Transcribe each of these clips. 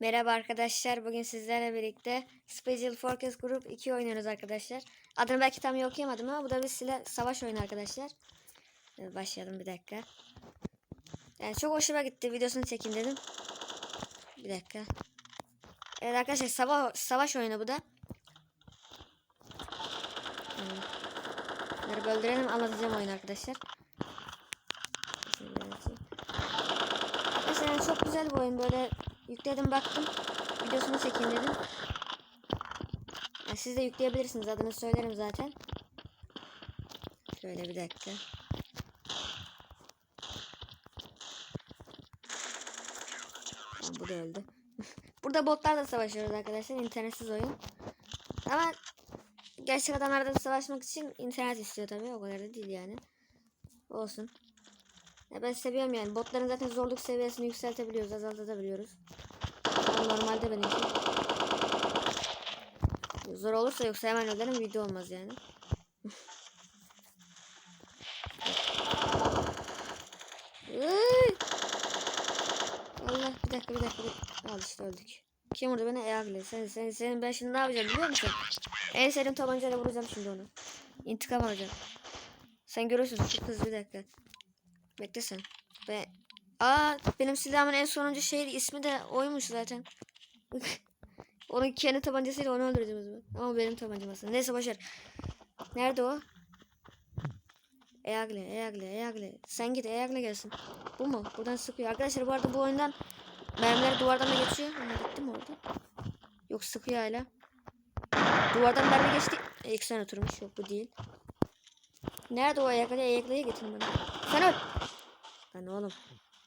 Merhaba arkadaşlar. Bugün sizlerle birlikte Special Forces Group 2 oynuyoruz arkadaşlar. Adını belki tam okuyamadım ama bu da bir silah savaş oyunu arkadaşlar. Evet, başlayalım bir dakika. Yani çok hoşuma gitti. Videosunu çekeyim dedim. Bir dakika. Evet arkadaşlar sava savaş oyunu bu da. Bunları öldürelim anlatacağım oyunu arkadaşlar. Mesela çok güzel bir oyun böyle yükledim baktım videosunu çekeyim dedim. Yani siz de yükleyebilirsiniz adını söylerim zaten. Şöyle bir dakika. Tamam, bu da öldü. Burada botlarla savaşıyoruz arkadaşlar internetsiz oyun. Ama gerçek adamlarla da savaşmak için internet istiyor tabii o kadar da değil yani. Olsun. Ya ben seviyorum yani. Botların zaten zorluk seviyesini yükseltebiliyoruz, azaltabiliyoruz. Normalde benimki. Zor olursa yoksa hemen öderim video olmaz yani. Allah bir dakika bir dakika. Al işte öldük. Kim vurdu beni? Eagle. Sen, sen, senin ben şimdi ne yapacağım biliyor musun? En sevdiğim tabancayla vuracağım şimdi onu. İntikam alacağım. Sen görürsün. Hızlı bir dakika. Bekle sen. Be Aa benim silahımın en sonuncu şey ismi de oymuş zaten. Onun kendi tabancasıyla onu öldüreceğiz ben. Ama benim tabancam aslında. Neyse başar. Nerede o? Eagle, Eagle, Eagle. Sen git Eagle gelsin. Bu mu? Buradan sıkıyor. Arkadaşlar bu arada bu oyundan mermiler duvardan da geçiyor. Ama gitti mi orada? Yok sıkıyor hala. Duvardan mermi geçti. E, tane oturmuş. Yok bu değil. Nerede o Eagle'yi? Eagle'yi getirin bana. Sen öl. Lan oğlum.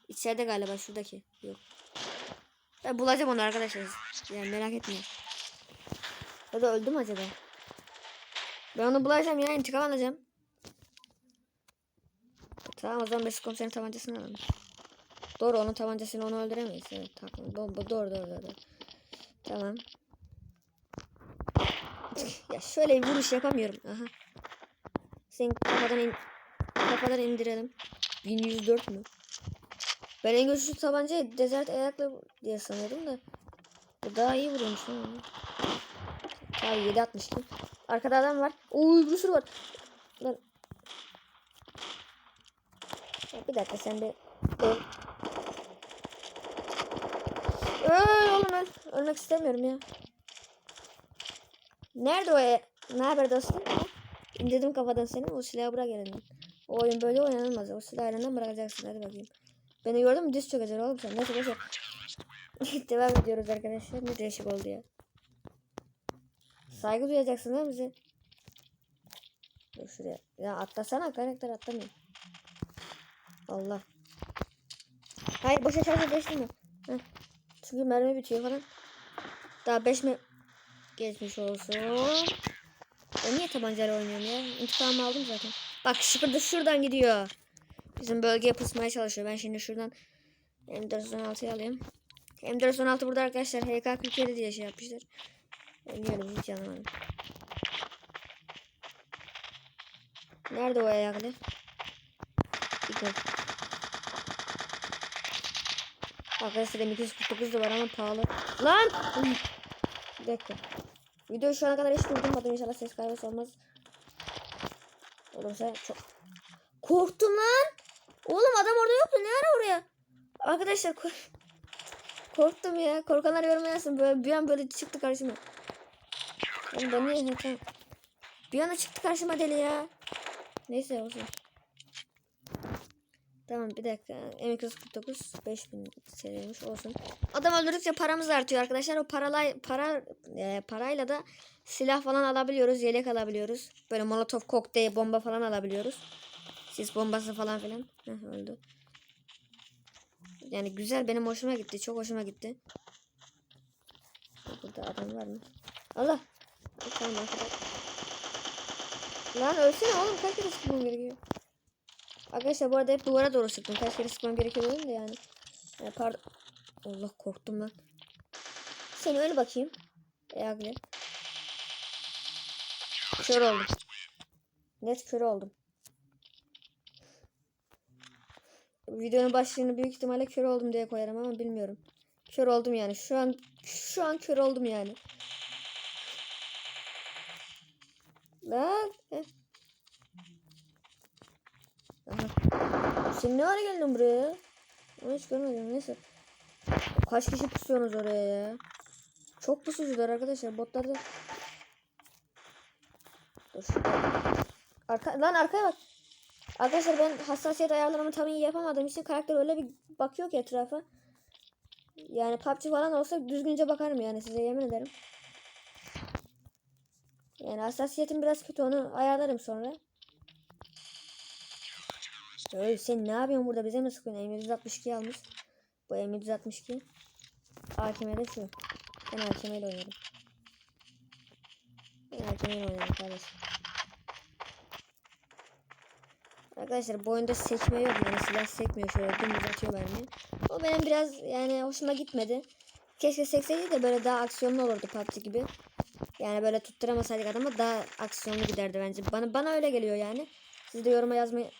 İçeride galiba şuradaki. Yok. Ben bulacağım onu arkadaşlar. Yani merak etmeyin. Ya da öldü mü acaba? Ben onu bulacağım ya intikam alacağım. Tamam o zaman Mesut komiserin tabancasını alalım. Doğru onun tabancasını onu öldüremeyiz. Evet tamam. Doğru doğru doğru. doğru. Tamam. ya şöyle bir vuruş yapamıyorum. Aha. Senin kafadan, in kafadan indirelim. 1104 mü? Ben en güçlü tabancayı Desert Ayak'la diye sanıyordum da. Bu daha iyi vuruyormuş. Abi 762. Arkada adam var. Uy bir sürü var. Lan. Bir dakika sen bir öl. Öl oğlum öl. Ölmek istemiyorum ya. Nerede o e? Ne haber dostum? İndirdim kafadan seni. O silahı bırak elinden. O oyun böyle oynanılmaz. O silahı elinden bırakacaksın. Hadi bakayım. Beni gördün mü? Diz çökeceksin oğlum sen. Neyse boşver. Devam ediyoruz arkadaşlar. Ne değişik oldu ya. Saygı duyacaksın değil mi bize? Dur şuraya. Ya atlasana karakter atlamıyor. Allah. Hayır boşa şarjı değiştirme. Heh. Çünkü mermi bitiyor falan. Daha 5 mi geçmiş olsun. Ben niye tabancayla oynuyorum ya? İntikamımı aldım zaten. Bak şıpırdı şuradan gidiyor. Bizim bölgeye pusmaya çalışıyor. Ben şimdi şuradan M416'yı alayım. M416 burada arkadaşlar HK47 diye şey yapmışlar. Oynuyorum hiç yanamadım. Nerede o ayaklı? Gidiyor. Arkadaşlar M249 da var ama pahalı. Lan! Bir dakika. Video şu ana kadar hiç durdurmadım. İnşallah ses kaybı olmaz. Olursa çok... Korktum lan. Oğlum adam orada yoktu. Ne ara oraya? Arkadaşlar kork... korktum ya. Korkanlar yoruma yazsın. Böyle bir an böyle çıktı karşıma. Ben, ben niye. Bir anda çıktı karşıma deli ya. Neyse olsun. Tamam bir dakika. M249 5000 seriymiş olsun. Adam öldürdükçe paramız artıyor arkadaşlar. O paralay para e, parayla da silah falan alabiliyoruz, yelek alabiliyoruz. Böyle molotof, kokteyl, bomba falan alabiliyoruz. Sis bombası falan filan. Heh, öldü. Yani güzel benim hoşuma gitti. Çok hoşuma gitti. Burada adam var mı? Allah. Tamam arkadaşlar. Lan ölsene oğlum kaç kere sıkmam gerekiyor. Arkadaşlar bu arada hep duvara doğru sıktım. Kaç kere sıkmam gerekiyor dedim de yani. yani pardon. Allah korktum lan. Sen öyle bakayım. Eagle. Kör oldum. Net kör oldum. Videonun başlığını büyük ihtimalle kör oldum diye koyarım ama bilmiyorum. Kör oldum yani. Şu an şu an kör oldum yani. Lan. heh. Aha. Sen ne ara geldin buraya? Onu hiç görmedim. Neyse. Kaç kişi pusuyorsunuz oraya ya? Çok pusucular arkadaşlar. Botlar da. Dur. Arka, lan arkaya bak. Arkadaşlar ben hassasiyet ayarlarımı tam iyi yapamadığım için karakter öyle bir bakıyor ki etrafa. Yani PUBG falan olsa düzgünce bakarım yani size yemin ederim. Yani hassasiyetim biraz kötü onu ayarlarım sonra. Öyle sen ne yapıyorsun burada bize mi sıkıyorsun? M162 almış. Bu M162. AKM'de şu. Ben AKM'yle oynuyorum. Ben AKM'yle oynuyorum kardeşim. Arkadaşlar bu oyunda sekme yok yani silah sekmiyor şöyle dümdüz atıyor mermi. O benim biraz yani hoşuma gitmedi. Keşke sekseydi de böyle daha aksiyonlu olurdu PUBG gibi. Yani böyle tutturamasaydık adamı daha aksiyonlu giderdi bence. Bana bana öyle geliyor yani. Siz de yoruma yazmayı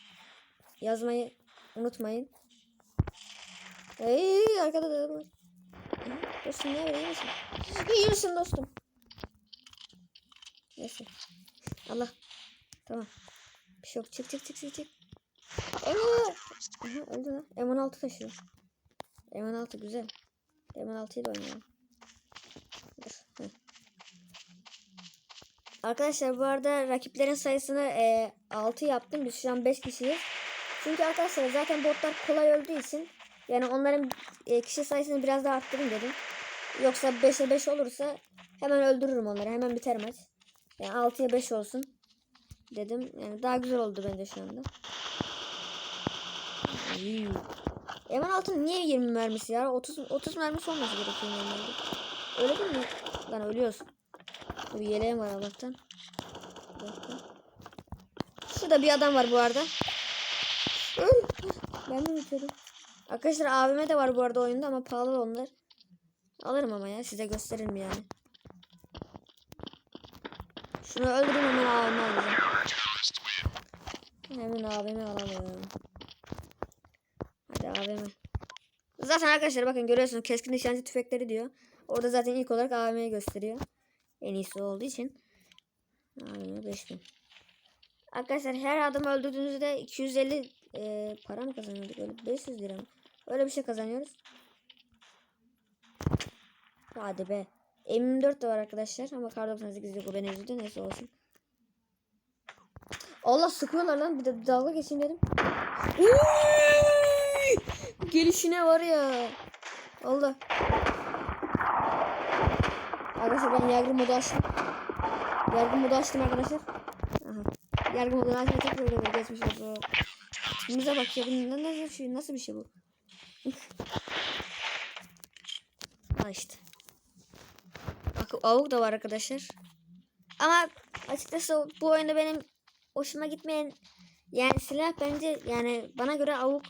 yazmayı unutmayın. Hey arkada da var. Dostum ne iyi misin? İyi misin dostum? Neyse. Allah. Tamam. Bir şey yok. Çık çık çık çık çık. Aa! Aha, öldü lan. M16 taşıyor. M16 güzel. M16 ile oynayalım. Dur. Arkadaşlar bu arada rakiplerin sayısını e, 6 yaptım. Biz şu an 5 kişiyiz. Çünkü arkadaşlar zaten botlar kolay öldüğü için yani onların e, kişi sayısını biraz daha arttırın dedim. Yoksa 5'e 5 olursa hemen öldürürüm onları. Hemen biter maç. Yani 6'ya 5 olsun dedim. Yani daha güzel oldu bence şu anda. Eman altın niye 20 mermisi ya? 30 30 mermisi olması gerekiyor normalde. Öyle değil mi? Lan ölüyorsun. Bir yeleğim var Allah'tan. Şurada bir adam var bu arada. Ben mi bitirdim? Arkadaşlar abime de var bu arada oyunda ama pahalı onlar. Alırım ama ya size gösteririm yani. Şunu öldüreyim hemen abime alacağım. Hemen abime alalım. Hadi abime. Zaten arkadaşlar bakın görüyorsunuz keskin nişancı tüfekleri diyor. Orada zaten ilk olarak AVM'yi gösteriyor. En iyisi olduğu için. AVM 5000. Arkadaşlar her adam öldürdüğünüzde 250 e, para mı kazanıyorduk? Öyle 500 lira mı? Öyle bir şey kazanıyoruz. Hadi be. M24 de var arkadaşlar ama kar 98 yok o beni üzdü neyse olsun. Allah sıkıyorlar lan bir de dalga geçeyim dedim. Uy! Gelişine var ya. Allah. Arkadaşlar ben yargı modu açtım. Yargı modu açtım arkadaşlar. Aha. Yargı modu açtım tekrar geçmiş olsun. Tipimize bak ya bu nasıl bir şey, nasıl bir şey bu? ha işte. Bak avuk da var arkadaşlar. Ama açıkçası bu oyunda benim hoşuma gitmeyen yani silah bence yani bana göre avuk.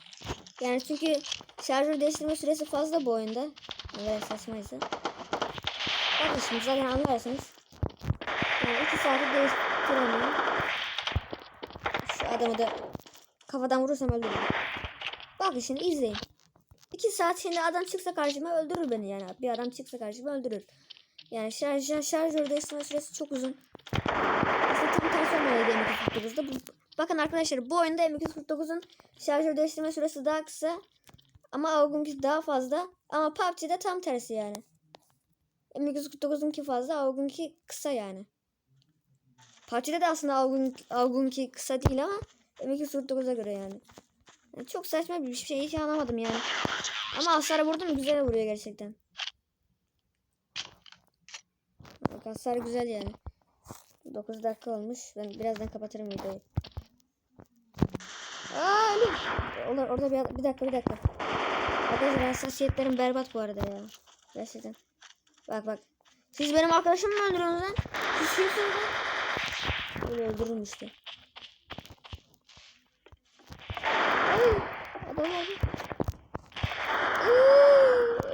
Yani çünkü şarjör değiştirme süresi fazla bu oyunda. Kadar saçmaysa. Bakın şimdi zaten anlarsınız. Yani iki saati değiştiremiyorum. Şu adamı da kafadan vurursam öldürürüm. Bakın şimdi izleyin. İki saat şimdi adam çıksa karşıma öldürür beni yani. Bir adam çıksa karşıma öldürür. Yani şarj, şarj, şarjör değiştirme süresi çok uzun. Aslında tam tersi olmalıydı M249'da. Bu, bakın arkadaşlar bu oyunda M249'un şarjör değiştirme süresi daha kısa. Ama Aug'unki daha fazla. Ama PUBG'de tam tersi yani. M249'unki fazla, Aug'unki kısa yani. PUBG'de de aslında Aug'un, Aug'unki kısa değil ama M249'a göre yani. yani. Çok saçma bir şey hiç anlamadım yani. Ama hasar vurdu mu güzel vuruyor gerçekten. Bak hasar güzel yani. 9 dakika olmuş. Ben birazdan kapatırım videoyu. Aa, ölüm. Olur, orada bir, bir dakika bir dakika. Arkadaşlar hassasiyetlerim berbat bu arada ya. Gerçekten. Bak bak. Siz benim arkadaşımı mı öldürüyorsunuz lan? Siz kimsiniz lan? Böyle öldürürüm işte. Ay, adam. Ay,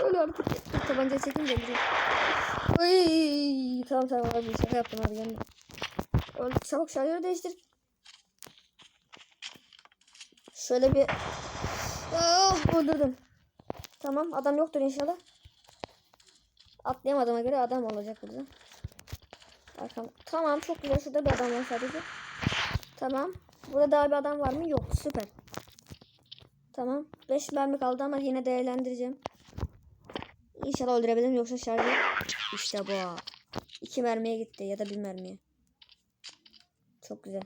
Öyle artık. Dur, tabanca çekeyim de. Ay, tamam tamam abi şaka yaptım abi gelme. Öldü çabuk şarjörü değiştir. Şöyle bir... Oh, öldürdüm. Tamam adam yoktur inşallah. atlayamadığıma göre adam olacak burada. Arkam. Tamam çok güzel. Şurada bir adam var sadece. Tamam. Burada daha bir adam var mı? Yok. Süper. Tamam. 5 mermi kaldı ama yine değerlendireceğim. İnşallah öldürebilirim yoksa şarjı. İşte bu. 2 mermiye gitti ya da 1 mermiye. Çok güzel.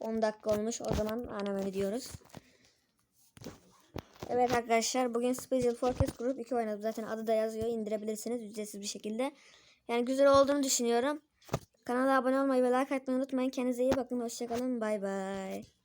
10 dakika olmuş. O zaman anameli diyoruz. Evet arkadaşlar bugün Special Fortress Group 2 oynadım. Zaten adı da yazıyor. indirebilirsiniz ücretsiz bir şekilde. Yani güzel olduğunu düşünüyorum. Kanala abone olmayı ve like atmayı unutmayın. Kendinize iyi bakın. Hoşçakalın. Bay bay.